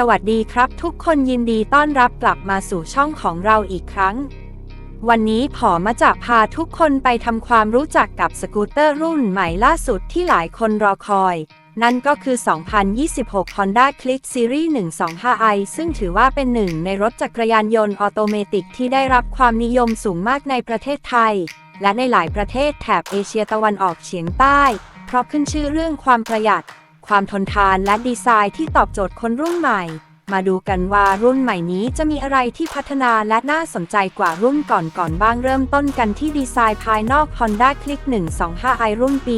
สวัสดีครับทุกคนยินดีต้อนรับกลับมาสู่ช่องของเราอีกครั้ง วันนี้ผอมาจะพาทุกคนไปทำความรู้จักกับสกูตเตอร์รุ่นใหม่ล่าสุดที่หลายคนรอคอย นั่นก็คือ 2026 Honda Click Series 125i ซึ่งถือว่าเป็นหนึ่งในรถจักรยานยนต์ออโตเมติกที่ได้รับความนิยมสูงมากในประเทศไทย และในหลายประเทศแถบเอเชียตะวันออกเฉียงใต้ เพราะขึ้นชื่อเรื่องความประหยัด ความทนทานและดีไซน์ที่ตอบโจทย์คนรุ่นใหม่ มาดูกันว่ารุ่นใหม่นี้จะมีอะไรที่พัฒนาและน่าสนใจกว่ารุ่นก่อนๆบ้างเริ่มต้นกันที่ดีไซน์ภายนอก Honda Click 125i รุ่นปี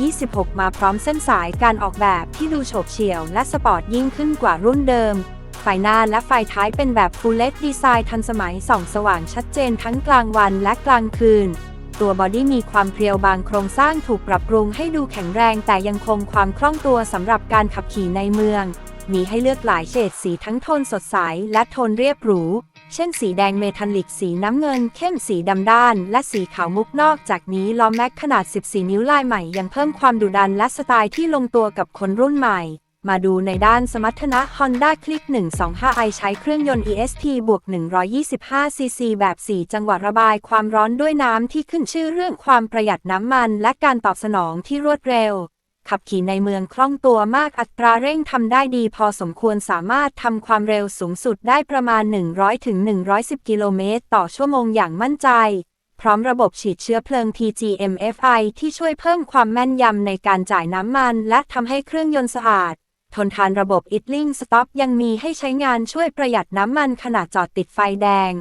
2026 มาพร้อมเส้นสายการออกแบบที่ดูโฉบเฉี่ยวและสปอร์ตยิ่งขึ้นกว่ารุ่นเดิมไฟหน้าและไฟท้ายเป็นแบบ Full LED ดีไซน์ทันสมัยส่องสว่างชัดเจนทั้งกลางวันและกลางคืน ตัวบอดี้มีความเพรียวบางโครงสร้างถูกปรับปรุงให้ดูแข็งแรงแต่ยังคงความคล่องตัวสำหรับการขับขี่ในเมือง มีให้เลือกหลายเฉดสีทั้งโทนสดใสและโทนเรียบหรู เช่นสีแดงเมทัลลิกสีน้ำเงิน เข้มสีดำด้าน และสีขาวมุกนอกจากนี้ล้อแม็กขนาด 14 นิ้วลายใหม่ยังเพิ่มความดุดันและสไตล์ที่ลงตัวกับคนรุ่นใหม่ มาดูในด้านสมรรถนะ Honda Click 125i ใช้เครื่องยนต์ ESP บวก 125cc แบบ 4 จังหวะระบายความร้อนด้วยน้ำที่ขึ้นชื่อเรื่องความประหยัดน้ำมัน และการตอบสนองที่รวดเร็ว ขับขี่ในเมืองคล่องตัวมากอัตราเร่งทำได้ดีพอสมควรสามารถทำความเร็วสูงสุดได้ประมาณ 100-110 กิโลเมตรต่อชั่วโมงอย่างมั่นใจพร้อมระบบฉีดเชื้อเพลิง PGMFI ที่ช่วยเพิ่มความแม่นยำในการจ่ายน้ำมัน และทำให้เครื่องยนต์สะอาด ทนทานระบบ Idling Stop ยังมีให้ใช้งานช่วยประหยัดน้ำมันขณะจอดติดไฟแดง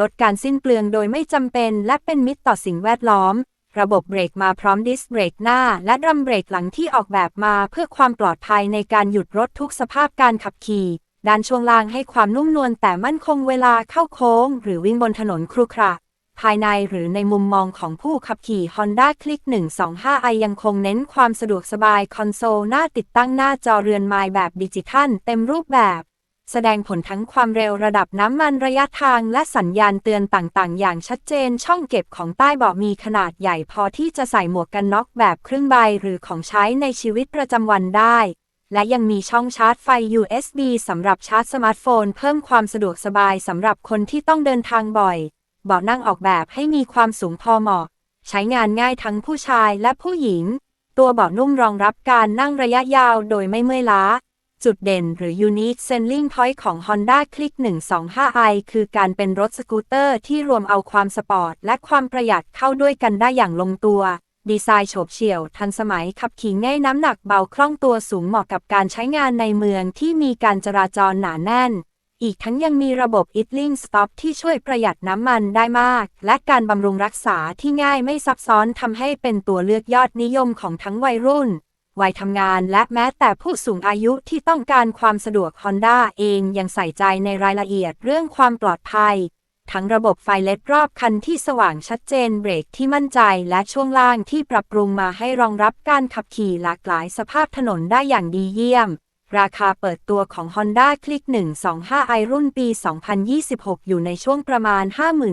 ลดการสิ้นเปลืองโดยไม่จำเป็นและเป็นมิตรต่อสิ่งแวดล้อม ระบบเบรกมาพร้อมดิสเบรกหน้า และดรัมเบรกหลังที่ออกแบบมาเพื่อความปลอดภัยในการหยุดรถทุกสภาพการขับขี่ ด้านช่วงล่างให้ความนุ่มนวลแต่มั่นคงเวลาเข้าโค้ง หรือวิ่งบนถนนครุขระ ภายในหรือในมุมมองของผู้ขับขี่ Honda Click 125i ยังคงเน้นความสะดวกสบายคอนโซลหน้าติดตั้งหน้าจอเรือนไม้แบบดิจิทัลเต็มรูปแบบ แสดงผลทั้งความเร็วระดับน้ำมันระยะทางและสัญญาณเตือนต่างๆ อย่างชัดเจนช่องเก็บของใต้เบาะมีขนาดใหญ่พอที่จะใส่หมวกกันน็อกแบบครึ่งใบหรือของใช้ในชีวิตประจำวันได้และยังมีช่องชาร์จไฟ USB สำหรับชาร์จสมาร์ทโฟน เพิ่มความสะดวกสบายสำหรับคนที่ต้องเดินทางบ่อย เบาะนั่งออกแบบให้มีความสูงพอเหมาะ ใช้งานง่ายทั้งผู้ชายและผู้หญิง ตัวเบาะนุ่มรองรับการนั่งระยะยาวโดยไม่เมื่อยล้า จุดเด่นหรือ Unique Selling Point ของ Honda Click 125i คือการเป็นรถสกูตเตอร์ที่รวมเอาความสปอร์ต และความประหยัดเข้าด้วยกันได้อย่างลงตัว ดีไซน์โฉบเฉี่ยว ทันสมัยขับขี่ง่ายน้ำหนักเบาคล่องตัวสูงเหมาะกับการใช้งานในเมืองที่มีการจราจรหนาแน่น อีกทั้งยังมีระบบ Idling Stop ที่ช่วยประหยัดน้ำมันได้มาก และการบำรุงรักษาที่ง่ายไม่ซับซ้อนทำให้เป็นตัวเลือกยอดนิยมของทั้งวัยรุ่น วัยทำงานและแม้แต่ผู้สูงอายุที่ต้องการความสะดวก Honda เองยังใส่ใจในรายละเอียดเรื่องความปลอดภัย ทั้งระบบไฟเลดรอบคันที่สว่างชัดเจนเบรกที่มั่นใจและช่วงล่างที่ปรับปรุงมาให้รองรับการขับขี่หลากหลายสภาพถนนได้อย่างดีเยี่ยม ราคาเปิดตัวของ Honda Click 125i รุ่นปี 2026 อยู่ในช่วงประมาณ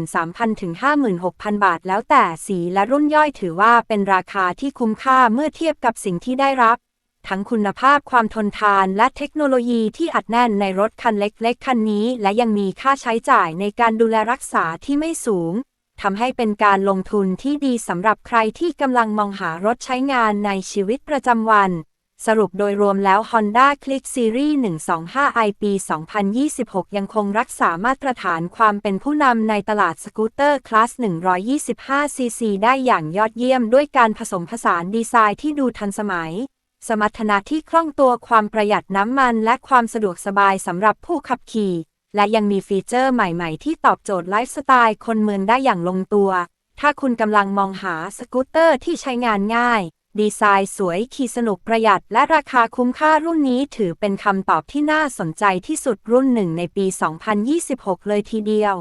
53,000 ถึง 56,000 บาท แล้วแต่สีและรุ่นย่อยถือว่าเป็นราคาที่คุ้มค่าเมื่อเทียบกับสิ่งที่ได้รับ ทั้งคุณภาพความทนทานและเทคโนโลยีที่อัดแน่นในรถคันเล็กๆ คันนี้ และยังมีค่าใช้จ่ายในการดูแลรักษาที่ไม่สูงทำให้เป็นการลงทุนที่ดีสำหรับใครที่กำลังมองหารถใช้งานในชีวิตประจำวัน สรุปโดยรวมแล้ว Honda Click Series 125i ปี 2026 ยังคงรักษามาตรฐานความเป็นผู้นำในตลาดสกูตเตอร์คลาส 125cc ได้อย่างยอดเยี่ยมด้วยการผสมผสานดีไซน์ที่ดูทันสมัย สมรรถนะที่คล่องตัวความประหยัดน้ำมันและความสะดวกสบายสำหรับผู้ขับขี่ และยังมีฟีเจอร์ใหม่ๆ ที่ตอบโจทย์ไลฟ์สไตล์คนเมืองได้อย่างลงตัว ถ้าคุณกำลังมองหาสกูตเตอร์ที่ใช้งานง่าย ดีไซน์สวยขี่สนุกประหยัด และราคาคุ้มค่ารุ่นนี้ถือเป็นคำตอบที่น่าสนใจที่สุดรุ่นหนึ่งในปี 2026 เลยทีเดียว